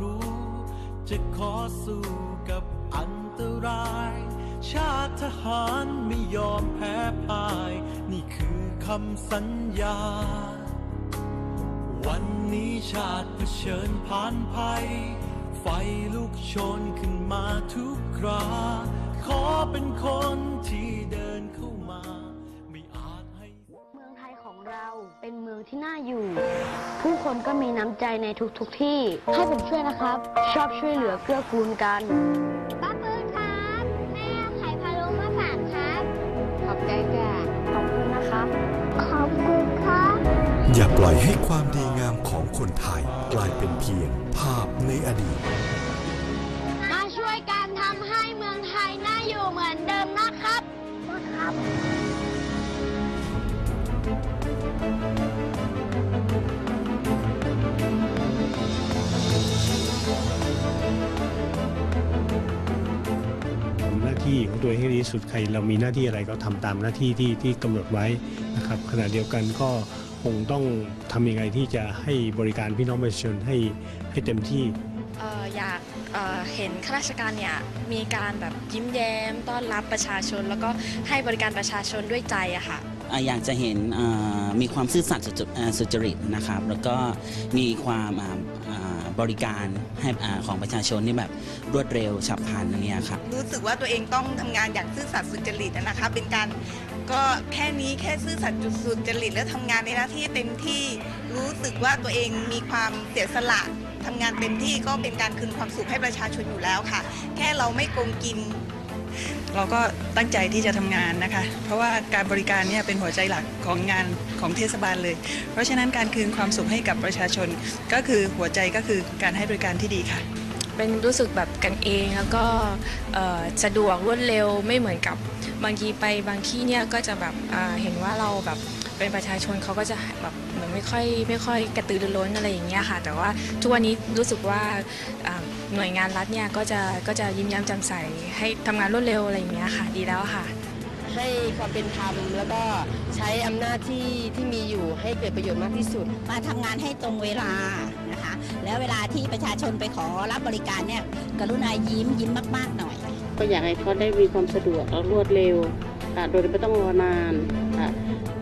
รู้ จะขอสู้กับอันตราย ชาติทหารไม่ยอมแพ้พ่าย นี่คือคำสัญญา วันนี้ชาติเผชิญผ่านภัย ไฟลุกโชนขึ้นมาทุกครา ขอเป็นคนที่เดินเข้ามา ไม่อาจให้ เมืองไทยของเราเป็นเมืองที่น่าอยู่ คนก็มีน้ำใจในทุกๆทที่ ให้ผมช่วยนะครับ ชอบช่วยเหลือเกื้อกูลกันป้าปืนครับ แม่เอาไข่พะโล้มาฝากครับ ขอบใจจ้ะขอบคุณนะครับ ขอบคุณครับ อย่าปล่อยให้ความดีงามของคนไทย กลายเป็นเพียงภาพในอดีต มาช่วยกันทำให้เมืองไทยน่าอยู่เหมือนเดิมนะครับครับ ทำหน้าที่ของตัวเองให้ดีที่สุดใคร เรามีหน้าที่อะไรก็ทำตามหน้าที่ที่ที่กำหนดไว้นะครับขณะเดียวกันก็คงต้องทำยังไงที่จะให้บริการพี่น้องประชาชนให้ให้เต็มที่เอ่ออยากเอ่อเห็นข้าราชการเนี่ยมีการแบบยิ้มแย้มต้อนรับประชาชน แล้วก็ให้บริการประชาชนด้วยใจอะค่ะอ่าอยากจะเห็นอ่ามีความซื่อสัตย์สุจอ่าสุจริตนะครับ แล้วก็มีความอ่าอ่า บริการให้ของประชาชนนี่แบบรวดเร็วฉับพลันอย่างเงี้ยครับรู้สึกว่าตัวเองต้องทำงานอย่างซื่อสัตย์สุจริตนะคะเป็นการก็แค่นี้แค่ซื่อสัตย์สุจริตแล้วทำงานในหน้าที่เต็มที่รู้สึกว่าตัวเองมีความเสียสละทำงานเต็มที่ก็เป็นการคืนความสุขให้ประชาชนอยู่แล้วค่ะ แค่เราไม่โกงกิน เราก็ตั้งใจที่จะทำงานนะคะ เพราะว่าการบริการเนี่ยเป็นหัวใจหลักของงานของเทศบาลเลย เพราะฉะนั้นการคืนความสุขให้กับประชาชน ก็คือหัวใจก็คือการให้บริการที่ดีค่ะ เป็นรู้สึกแบบกันเองแล้วก็สะดวกรวดเร็วไม่เหมือนกับบางทีไปบางที่เนี่ยก็จะแบบเห็นว่าเราแบบเป็นประชาชนเขาก็จะแบบเหมือนไม่ค่อยไม่ค่อยกระตือรือร้นอะไรอย่างเงี้ยค่ะ แต่ว่าทุกวันนี้รู้สึกว่าอ่า หน่วยงานรัฐเนี่ยก็จะก็จะยิ้มแย้มแจ่มใสให้ทำงานรวดเร็วอะไรอย่างเงี้ยค่ะ ดีแล้วค่ะ ให้ความเป็นธรรมแล้วก็ใช้อำนาจที่ที่มีอยู่ให้เกิดประโยชน์มากที่สุด มาทำงานให้ตรงเวลานะคะ แล้วเวลาที่ประชาชนไปขอรับบริการเนี่ย กรุณายิ้มยิ้มมากๆหน่อย ก็อยากให้เขาได้มีความสะดวกและรวดเร็วค่ะโดยไม่ต้องรอนานค่ะ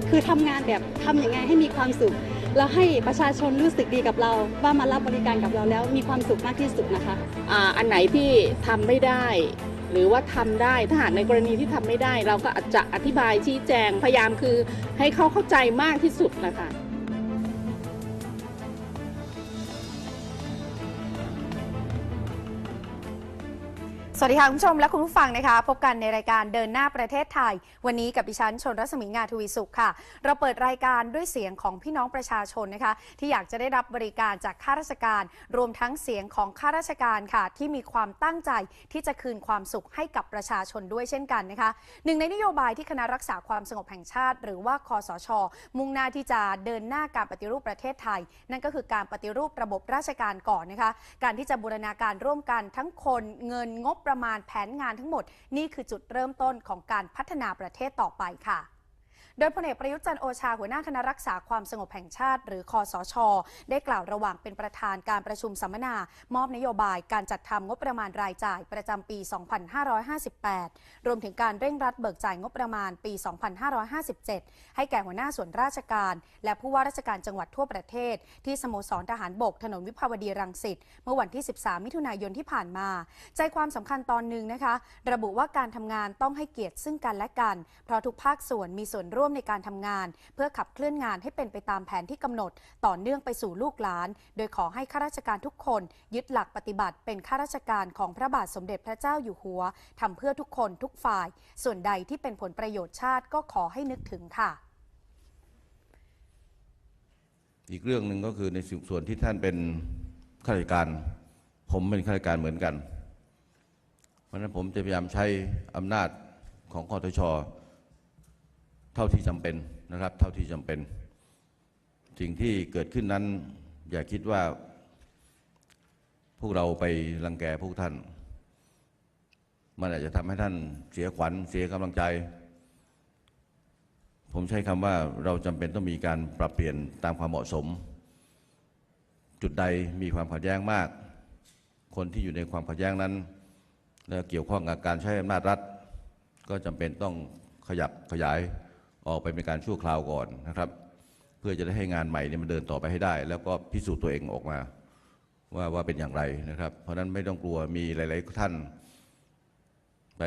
คือทำงานแบบทำยังไงให้มีความสุข แล้วให้ประชาชนรู้สึกดีกับเรา ว่ามารับบริการกับเราแล้วมีความสุขมากที่สุดนะคะอ่าอันไหนที่ทำไม่ได้ หรือว่าทำได้ถ้าหากในกรณีที่ทำไม่ได้ เราก็อาจจะอธิบายชี้แจงพยายามคือให้เขาเข้าใจมากที่สุดนะคะ สวัสดีค่ะ คุณผู้ชมและคุณผู้ฟังนะคะ พบกันในรายการเดินหน้าประเทศไทย วันนี้กับดิฉันชนรัศมีงาทวีสุขค่ะ เราเปิดรายการด้วยเสียงของพี่น้องประชาชนนะคะ ที่อยากจะได้รับบริการจากข้าราชการ รวมทั้งเสียงของข้าราชการค่ะ ที่มีความตั้งใจที่จะคืนความสุขให้กับประชาชนด้วยเช่นกันนะคะหนึ่งในนโยบายที่คณะรักษาความสงบแห่งชาติ หรือว่าคอสช มุ่งหน้าที่จะเดินหน้าการปฏิรูปประเทศไทย นั่นก็คือการปฏิรูประบบราชการก่อนนะคะ การที่จะบูรณาการร่วมกันทั้งคนเงินงบประมาณแผนงานทั้งหมด นี่คือจุดเริ่มต้นของการพัฒนาประเทศต่อไปค่ะ โดยพลเอกประยุทธ์จันโอชาหัวหน้าคณะรักษาความสงบแห่งชาติ หรือคอสช ได้กล่าวระหว่างเป็นประธานการประชุมสัมมนา มอบนโยบายการจัดทำงบประมาณรายจ่ายประจำปี 2558 รวมถึงการเร่งรัดเบิกจ่ายงบประมาณปี 2557 ให้แก่หัวหน้าส่วนราชการ และผู้ว่าราชการจังหวัดทั่วประเทศ ที่สโมสรทหารบกถนนวิภาวดีรังสิตเมื่อวันที่ 13 มิถุนายนที่ผ่านมา ใจความสำคัญตอนหนึ่งนะคะ ระบุว่าการทำงานต้องให้เกียรติซึ่งกันและกัน เพราะทุกภาคส่วนมีส่วนร่วมวมในการทำงาน เพื่อขับเคลื่อนงานให้เป็นไปตามแผนที่กำหนด ต่อเนื่องไปสู่ลูกหลาน โดยขอให้ข้าราชการทุกคน ยึดหลักปฏิบัติเป็นข้าราชการของพระบาทสมเด็จพระเจ้าอยู่หัวทำเพื่อทุกคนทุกฝ่าย ส่วนใดที่เป็นผลประโยชน์ชาติก็ขอให้นึกถึงค่ะ อีกเรื่องหนึ่งก็คือในส่วนที่ท่านเป็นข้าราชการ ผมเป็นข้าราชการเหมือนกัน เพราะฉะนั้นผมจะพยายามใช้อำนาจของคอทช เท่าที่จำเป็นนะครับ เท่าที่จำเป็น สิ่งที่เกิดขึ้นนั้น อย่าคิดว่า พวกเราไปรังแกพวกท่าน มันอาจจะทำให้ท่านเสียขวัญเสียกำลังใจ ผมใช้คำว่าเราจำเป็นต้องมีการปรับเปลี่ยนตามความเหมาะสม จุดใดมีความขัดแย้งมาก คนที่อยู่ในความขัดแย้งนั้นและเกี่ยวข้องกับการใช้อำนาจรัฐ ก็จำเป็นต้องขยับขยาย ออกไปเป็นการชั่วคราวก่อนนะครับ เพื่อจะได้ให้งานใหม่เนี่ยมันเดินต่อไปให้ได้ แล้วก็พิสูจน์ตัวเองออกมา ว่าว่าเป็นอย่างไรนะครับ เพราะฉะนั้นไม่ต้องกลัวมีหลาย ๆ ท่านไป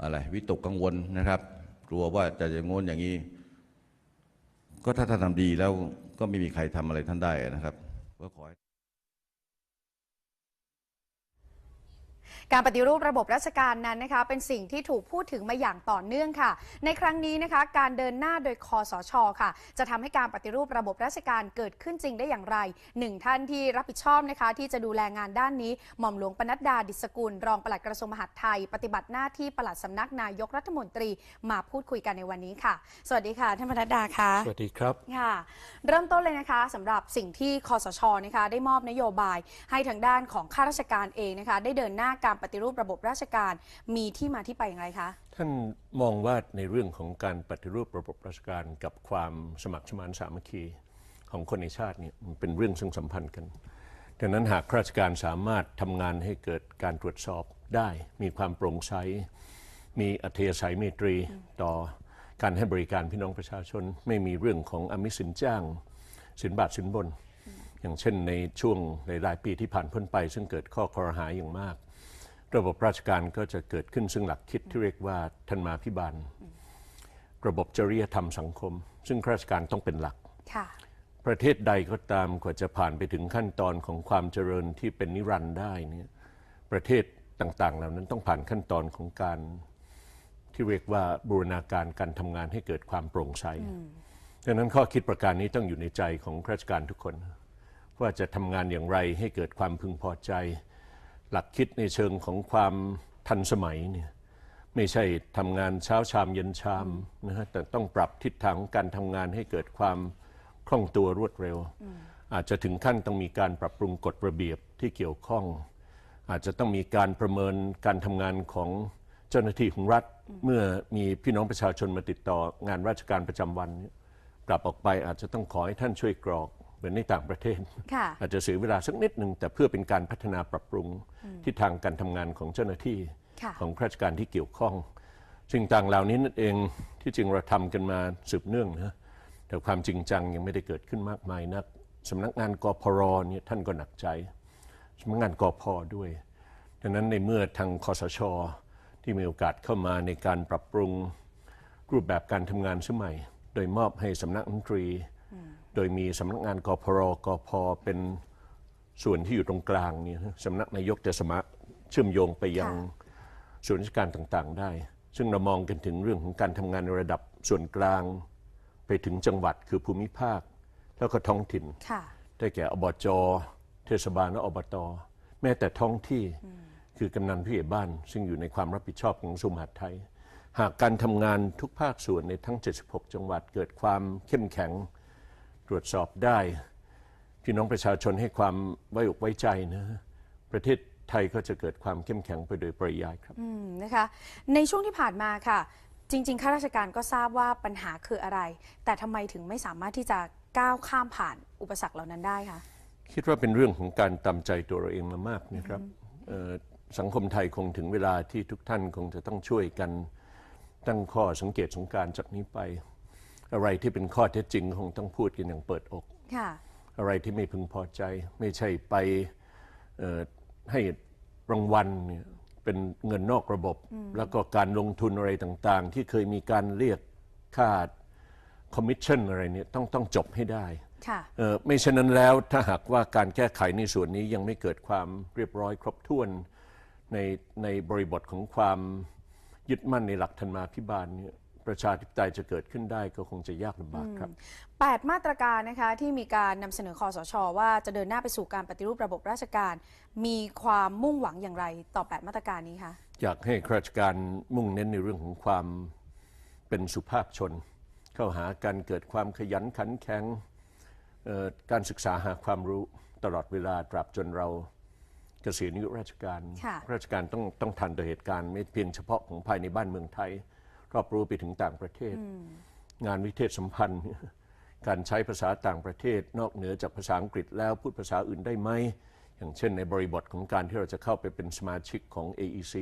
อะไรวิตกกังวลนะครับ กลัวว่าจะอย่างงนอย่างนี้ ก็ถ้าท่านทำดีแล้วก็ไม่มีใครทำอะไรท่านได้นะครับก็ขอ การปฏิรูประบบราชการนั้นนะคะ เป็นสิ่งที่ถูกพูดถึงมาอย่างต่อเนื่องค่ะ ในครั้งนี้นะคะ การเดินหน้าโดยคอสชค่ะ จะทำให้การปฏิรูประบบราชการเกิดขึ้นจริงได้อย่างไรหนึ่งท่านที่รับผิดชอบนะคะ ที่จะดูแลงานด้านนี้ หม่อมหลวงปนัดดาดิษกุล รองปลัดกระทรวงมหาดไทย ปฏิบัติหน้าที่ปลัดสำนักนายกรัฐมนตรีมาพูดคุยกันในวันนี้ค่ะ สวัสดีค่ะท่านปนัดดาค่ะสวัสดีครับค่ะ เริ่มต้นเลยนะคะสำหรับสิ่งที่คอสชนะคะ ได้มอบนโยบายให้ทางด้านของข้าราชการเองนะคะ ได้เดินหน้าการปฏิรูประบบราชการมีที่มาที่ไปอย่างไรคะ ท่านมองว่าในเรื่องของการปฏิรูประบบราชการกับความสมัครสมานสามัคคีของคนในชาติเนี่ยมันเป็นเรื่องซึ่งสัมพันธ์กันดังนั้นหากราชการสามารถทำงานให้เกิดการตรวจสอบได้ มีความโปร่งใส มีอัธยาศัยเมตรีต่อการให้บริการพี่น้องประชาชน ไม่มีเรื่องของอมิสินจ้าง สินบาทสินบน อย่างเช่นในช่วงหลายๆปีที่ผ่านพ้นไป ซึ่งเกิดข้อคอรหาอย่างมาก ระบบราชการก็จะเกิดขึ้นซึ่งหลักคิดที่เรียกว่าทันมาพิบาล ระบบจริยธรรมสังคม ซึ่งข้าราชการต้องเป็นหลักค่ะประเทศใดก็ตามกว่าจะผ่านไปถึงขั้นตอนของความเจริญที่เป็นนิรันดร์ได้เนี่ยประเทศต่างๆ เหล่านั้นต้องผ่านขั้นตอนของการที่เรียกว่าบูรณาการการทำงานให้เกิดความโปร่งใสดังนั้นข้อคิดประการนี้ต้องอยู่ในใจของข้าราชการทุกคน ว่าจะทำงานอย่างไรให้เกิดความพึงพอใจ หลักคิดในเชิงของความทันสมัยเนี่ยไม่ใช่ทำงานเช้าชามเย็นชามนะฮะแต่ต้องปรับทิศทางการทำงานให้เกิดความคล่องตัวรวดเร็ว อาจจะถึงขั้นต้องมีการปรับปรุงกฎระเบียบที่เกี่ยวข้อง อาจจะต้องมีการประเมินการทำงานของเจ้าหน้าที่ของรัฐ เมื่อมีพี่น้องประชาชนมาติดต่องานราชการประจำวันกลับออกไปอาจจะต้องขอให้ท่านช่วยกรอก มือนในต่างประเทศค่ะอาจจะเสียเวลาสักนิดหนึ่งแต่เพื่อเป็นการพัฒนาปรับปรุงทิศทางการทำงานของเจ้าหน้าที่ค่ะของข้าราชการที่เกี่ยวข้องสิ่งต่างเหล่านี้นั่นเองที่จริงเราทำกันมาสืบเนื่องนะแต่ความจริงจังยังไม่ได้เกิดขึ้นมากมายนักสำนักงานกพรเนี่ยท่านก็หนักใจสำนักงานกพด้วยดังนั้นในเมื่อทางคอสช ที่มีโอกาสเข้ามาในการปรับปรุงรูปแบบการทำงานสมัย โดยมอบให้สำนักดนตรี โดยมีสำนักงานกพรกพเป็นส่วนที่อยู่ตรงกลางเนี่ยนะสำนักนายกจะสามารถเชื่อมโยงไปยังส่วนราชการต่างๆ ได้ ซึ่งเรามองกันถึงเรื่องของการทำงานในระดับส่วนกลาง ไปถึงจังหวัดคือภูมิภาค แล้วก็ท้องถิ่นค่ะได้แก่อบจเทศบาลและอบต แม้แต่ท้องที่คือกำนันผู้ใหญ่บ้าน ซึ่งอยู่ในความรับผิดชอบของกระทรวงมหาดไทย หากการทำงานทุกภาคส่วนในทั้ง 76 จังหวัดเกิดความเข้มแข็ง ตรวจสอบได้พี่น้องประชาชนให้ความไว้อกไว้ใจนะประเทศไทยก็จะเกิดความเข้มแข็งไปโดยปริยายครับอืมนะคะ ในช่วงที่ผ่านมาค่ะ จริง ๆ ข้าราชการก็ทราบว่าปัญหาคืออะไร แต่ทำไมถึงไม่สามารถที่จะก้าวข้ามผ่านอุปสรรคเหล่านั้นได้คะคิดว่าเป็นเรื่องของการตามใจตัวเราเองมามากนะครับเอ่อสังคมไทยคงถึงเวลาที่ทุกท่านคงจะต้องช่วยกันตั้งข้อสังเกตสงการจากนี้ไป อะไรที่เป็นข้อเท็จจริงคงต้องพูดกันอย่างเปิดอก ค่ะ อะไรที่ไม่พึงพอใจ ไม่ใช่ไปเอ่อให้รางวัลเนี่ยเป็นเงินนอกระบบ แล้วก็การลงทุนอะไรต่างๆ ที่เคยมีการเรียกค่าคอมมิชชั่นอะไรเนี่ยต้องต้องจบให้ได้ค่ะ เอ่อไม่เช่นนั้นแล้วถ้าหากว่าการแก้ไขในส่วนนี้ยังไม่เกิดความเรียบร้อยครบถ้วนในในบริบทของความยึดมั่นในหลักธรรมาภิบาลเนี่ย ประชาธิปไตยจะเกิดขึ้นได้ก็คงจะยากลำบากครับ 8 มาตรการนะคะที่มีการนำเสนอคอสช ว่าจะเดินหน้าไปสู่การปฏิรูประบบราชการ มีความมุ่งหวังอย่างไรต่อ 8 มาตรการนี้คะอยากให้ข้าราชการมุ่งเน้นในเรื่องของความเป็นสุภาพชน เข้าหาการเกิดความขยันขันแข็งเอ่อการศึกษาหาความรู้ตลอดเวลาตราบจนเราเกษียณอายุราชการค่ะราชการต้องต้องทันต่อเหตุการณ์ไม่เพียงเฉพาะของภายในบ้านเมืองไทย รอบรู้ไปถึงต่างประเทศ งานวิเทศสัมพันธ์ การใช้ภาษาต่างประเทศ นอกเหนือจากภาษาอังกฤษแล้วพูดภาษาอื่นได้ไหม อย่างเช่นในบริบทของการที่เราจะเข้าไปเป็นสมาชิกของ AEC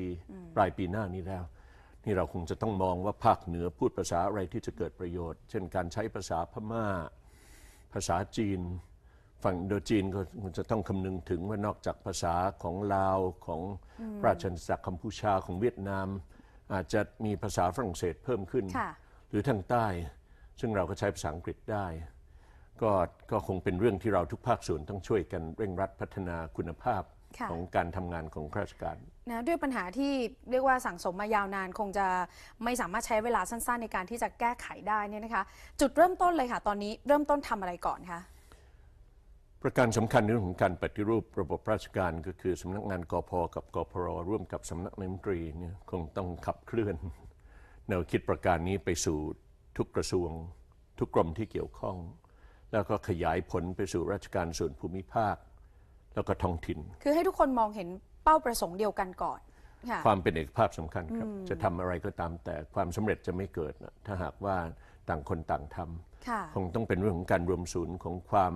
ปลายปีหน้านี้แล้ว นี่เราคงจะต้องมองว่าภาคเหนือพูดภาษาอะไรที่จะเกิดประโยชน์ เช่น การใช้ภาษาพม่า ภาษาจีน ฝั่งอินโดจีนก็คงจะต้องคำนึงถึงว่านอกจากภาษาของลาวของอืมราชอาณาจักรกัมพูชาของเวียดนาม อาจจะมีภาษาฝรั่งเศสเพิ่มขึ้นค่ะหรือทางใต้ ซึ่งเราก็ใช้ภาษาอังกฤษได้ ก็ก็คงเป็นเรื่องที่เราทุกภาคส่วนต้องช่วยกันเร่งรัดพัฒนาคุณภาพค่ะของการทำงานของข้าราชการนะด้วยปัญหาที่เรียกว่าสั่งสมมายาวนาน คงจะไม่สามารถใช้เวลาสั้น ๆ ในการที่จะแก้ไขได้เนี่ยนะคะ จุดเริ่มต้นเลยค่ะ ตอนนี้เริ่มต้นทำอะไรก่อนคะ ประการสำคัญในเรื่องของการปฏิรูประบบราชการก็คือสำนักงานกพกับกพรร่วมกับสำนักนายกรัฐมนตรีเนี่ยคงต้องขับเคลื่อน แนวคิดประการนี้ไปสู่ทุกกระทรวง ทุกกรมที่เกี่ยวข้อง แล้วก็ขยายผลไปสู่ราชการส่วนภูมิภาค แล้วก็ท้องถิ่น คือให้ทุกคนมองเห็นเป้าประสงค์เดียวกันก่อนค่ะความเป็นเอกภาพสำคัญครับอืมจะทำอะไรก็ตามแต่ความสำเร็จจะไม่เกิดนะถ้าหากว่าต่างคนต่างทำค่ะ คงต้องเป็นเรื่องของการรวมศูนย์ของความ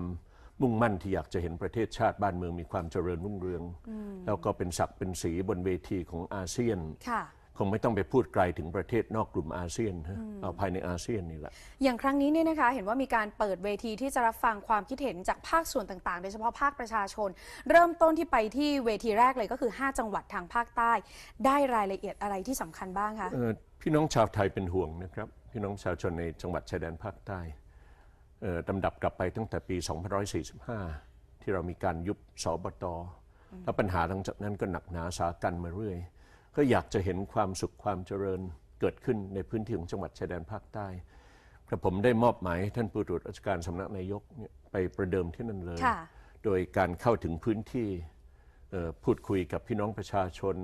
มุ่งมั่นที่อยากจะเห็นประเทศชาติบ้านเมืองมีความเจริญรุ่งเรืองอืมแล้วก็เป็นศักดิ์เป็นสีบนเวทีของอาเซียนค่ะคงไม่ต้องไปพูดไกลถึงประเทศนอกกลุ่มอาเซียนฮะอืมเอาภายในอาเซียนนี่แหละ อย่างครั้งนี้เนี่ยนะคะเห็นว่ามีการเปิดเวทีที่จะรับฟังความคิดเห็นจากภาคส่วนต่างๆ โดยเฉพาะภาคประชาชน เริ่มต้นที่ไปที่เวทีแรกเลยก็คือ 5 จังหวัดทางภาคใต้ ได้รายละเอียดอะไรที่สำคัญบ้างคะเอ่อพี่น้องชาวไทยเป็นห่วงนะครับ พี่น้องประชาวชนในจังหวัดชายแดนภาคใต้เอ่อ ลำดับกลับไปตั้งแต่ปี 2545 ที่เรามีการยุบสบตแล้วปัญหาหลังจากนั้นก็หนักหนาสากันมาเรื่อย ก็อยากจะเห็นความสุขความเจริญเกิดขึ้นในพื้นที่ของจังหวัดชายแดนภาคใต้กระผมได้มอบหมายให้ท่านผู้ตรวจราชการสำนักนายกเนี่ยไปประเดิมที่นั่นเลยค่ะโดยการเข้าถึงพื้นที่เอ่อพูดคุยกับพี่น้องประชาชน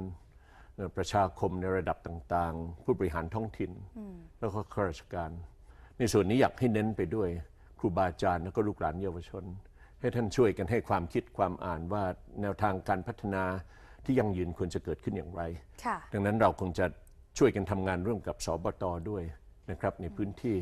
เอ่อประชาคมในระดับต่าง ๆ ผู้บริหารท้องถิ่นอืมแล้วก็ข้าราชการ ในส่วนนี้อยากให้เน้นไปด้วย ครูบาอาจารย์แล้วก็ลูกหลานเยาวชน ให้ท่านช่วยกันให้ความคิดความอ่านว่าแนวทางการพัฒนาที่ยั่งยืนควรจะเกิดขึ้นอย่างไรค่ะดังนั้นเราคงจะช่วยกันทำงานร่วมกับสบตด้วยนะครับในพื้นที่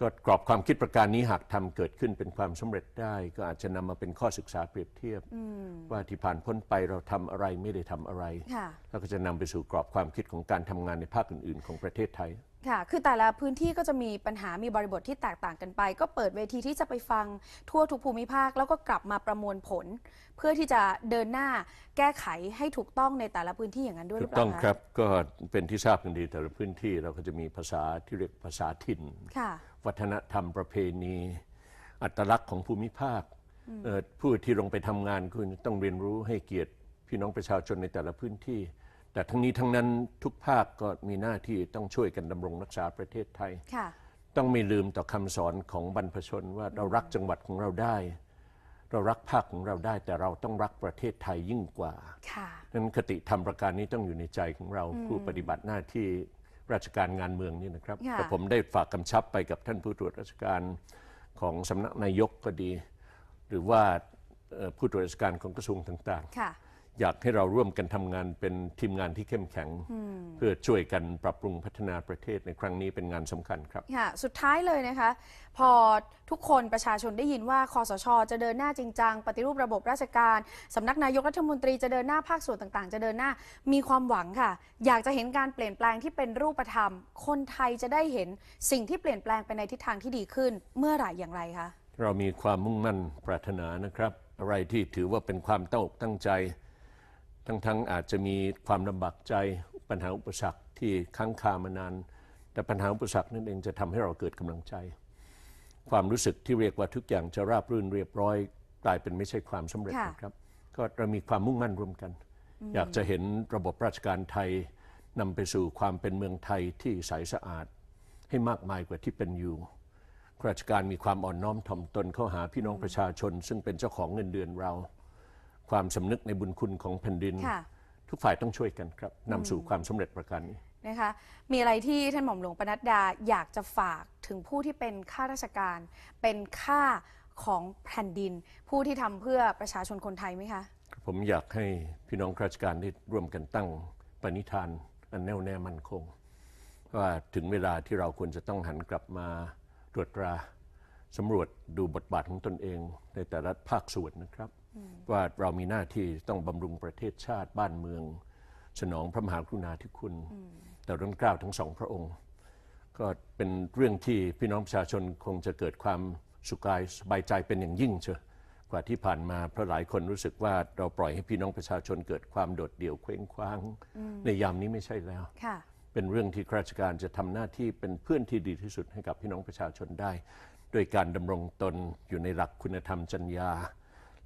ก็กรอบความคิดประการนี้หากทำเกิดขึ้นเป็นความสำเร็จได้ ก็อาจจะนำมาเป็นข้อศึกษาเปรียบเทียบอืมว่าที่ผ่านพ้นไปเราทำอะไรไม่ได้ทำอะไรค่ะแล้วก็จะนำไปสู่กรอบความคิดของการทำงานในภาคอื่น ๆ ของประเทศไทย ค่ะ คือแต่ละพื้นที่ก็จะมีปัญหา มีบริบทที่แตกต่างกันไป ก็เปิดเวทีที่จะไปฟังทั่วทุกภูมิภาค แล้วก็กลับมาประมวลผล เพื่อที่จะเดินหน้าแก้ไขให้ถูกต้องในแต่ละพื้นที่อย่างนั้นด้วยหถูรือกเปต้ล่าองคะครับ ก็เป็นที่ทราบกันดีแต่ละพื้นที่เราก็จะมีภาษาที่เรียกภาษาถิ่น ค่ะ วัฒนธรรมประเพณี อัตลักษณ์ของภูมิภาคอืมเอ่อผู้ที่ลงไปทำงานคุณต้องเรียนรู้ให้เกียรติพี่น้องประชาชนในแต่ละพื้นที่ แต่ทั้งนี้ทั้งนั้นทุกภาคก็มีหน้าที่ต้องช่วยกันดำรงรักษาประเทศไทย ค่ะ ต้องไม่ลืมต่อคำสอนของบรรพชนว่าเรารักจังหวัดของเราได้ เรารักภาคของเราได้ แต่เราต้องรักประเทศไทยยิ่งกว่าค่ะนั้นคติธรรมประการนี้ต้องอยู่ในใจของเราอืมผู้ปฏิบัติหน้าที่ราชการงานเมืองนี่นะครับค่ะ แต่ผมได้ฝากกำชับไปกับท่านผู้ตรวจราชการของสำนักนายกก็ดี หรือว่าเอ่อผู้ตรวจราชการของกระทรวงต่างค่ะๆ อยากให้เราร่วมกันทำงานเป็นทีมงานที่เข้มแข็งอืมเพื่อช่วยกันปรับปรุงพัฒนาประเทศในครั้งนี้เป็นงานสำคัญครับค่ะสุดท้ายเลยนะคะ พอทุกคนประชาชนได้ยินว่าคอสช จะเดินหน้าจริงจังปฏิรูประบบราชการสำนักนายกรัฐมนตรีจะเดินหน้าภาคส่วนต่างๆ จะเดินหน้ามีความหวังค่ะ อยากจะเห็นการเปลี่ยนแปลงที่เป็นรูปธรรม คนไทยจะได้เห็นสิ่งที่เปลี่ยนแปลงไปในทิศทางที่ดีขึ้นเมื่อไหร่อย่างไรคะเรามีความมุ่งมั่นปรารถนานะครับ อะไรที่ถือว่าเป็นความตั้งอกตั้งใจ ทั้งๆอาจจะมีความลำบากใจปัญหาอุปสรรคที่ค้างคามานาน แต่ปัญหาอุปสรรคนั่นเองจะทำให้เราเกิดกำลังใจ ความรู้สึกที่เรียกว่าทุกอย่างจะราบรื่นเรียบร้อย กลายเป็นไม่ใช่ความสำเร็จค่ะนะครับ ก็เรามีความมุ่งมั่นร่วมกันอืมอยากจะเห็นระบบราชการไทยนำไปสู่ความเป็นเมืองไทยที่ใสสะอาด ให้มากมายกว่าที่เป็นอยู่ข้าราชการมีความอ่อนน้อมถ่อมตนเข้าหาพี่น้องประชาชน ซึ่งเป็นเจ้าของเงินเดือนเรา ความสำนึกในบุญคุณของแผ่นดิน ค่ะ ทุกฝ่ายต้องช่วยกันครับนำสู่อืมความสำเร็จประการนี้ นะคะ มีอะไรที่ท่านหม่อมหลวงปนัดดาอยากจะฝากถึงผู้ที่เป็นข้าราชการ เป็นข้าของแผ่นดิน ผู้ที่ทำเพื่อประชาชนคนไทยไหมคะ ผมอยากให้พี่น้องข้าราชการได้ร่วมกันตั้งปณิธานอันแน่วแน่มั่นคง ว่าถึงเวลาที่เราควรจะต้องหันกลับมาตรวจตราสำรวจดูบทบาทของตนเองในแต่ละภาคส่วนนะครับ ว่าเรามีหน้าที่ต้องบำรุงประเทศชาติบ้านเมือง สนองพระมหากรุณาธิคุณต่อรุ่นเกล้าทั้งสองพระองค์ ก็เป็นเรื่องที่พี่น้องประชาชนคงจะเกิดความสุขกายสบายใจเป็นอย่างยิ่งเชียวกว่าที่ผ่านมาเพราะหลายคนรู้สึกว่าเราปล่อยให้พี่น้องประชาชนเกิดความโดดเดี่ยวเคว้งคว้างอืมในยามนี้ไม่ใช่แล้วค่ะเป็นเรื่องที่ข้าราชการจะทำหน้าที่เป็นเพื่อนที่ดีที่สุดให้กับพี่น้องประชาชนได้ โดยการดำรงตนอยู่ในหลักคุณธรรมจรรยา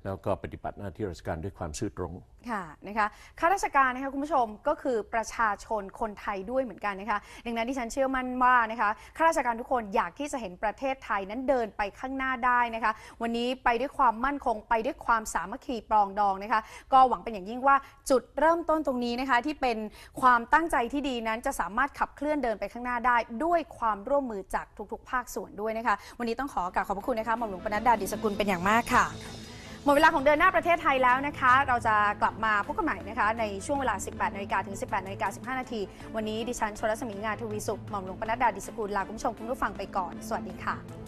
แล้วก็ปฏิบัติหน้าที่ราชการด้วยความซื่อตรง ค่ะนะคะข้าราชการนะคะคุณผู้ชมก็คือประชาชนคนไทยด้วยเหมือนกันนะคะดังนั้นที่ฉันเชื่อมั่นว่านะคะข้าราชการทุกคนอยากที่จะเห็นประเทศไทยนั้นเดินไปข้างหน้าได้นะคะ วันนี้ไปด้วยความมั่นคงไปด้วยความสามัคคีปรองดองนะคะ ก็หวังเป็นอย่างยิ่งว่าจุดเริ่มต้นตรงนี้นะคะ ที่เป็นความตั้งใจที่ดีนั้นจะสามารถขับเคลื่อนเดินไปข้างหน้าได้ ด้วยความร่วมมือจากทุกๆ ภาคส่วนด้วยนะคะ วันนี้ต้องขอกราบขอบพระคุณนะคะหม่อมหลวงปนัดดาดิสกุลเป็นอย่างมากค่ะ หมดเวลาของเดินหน้าประเทศไทยแล้วนะคะ เราจะกลับมาพบกันใหม่นะคะ ในช่วงเวลา 18นาฬิกาถึง 18นาฬิกา15นาที วันนี้ดิฉันชลสมิงานทวีสุขหม่อมหลวงปนัดดาดิสกุลลาคุณผู้ชมคุณผู้ฟังไปก่อน สวัสดีค่ะ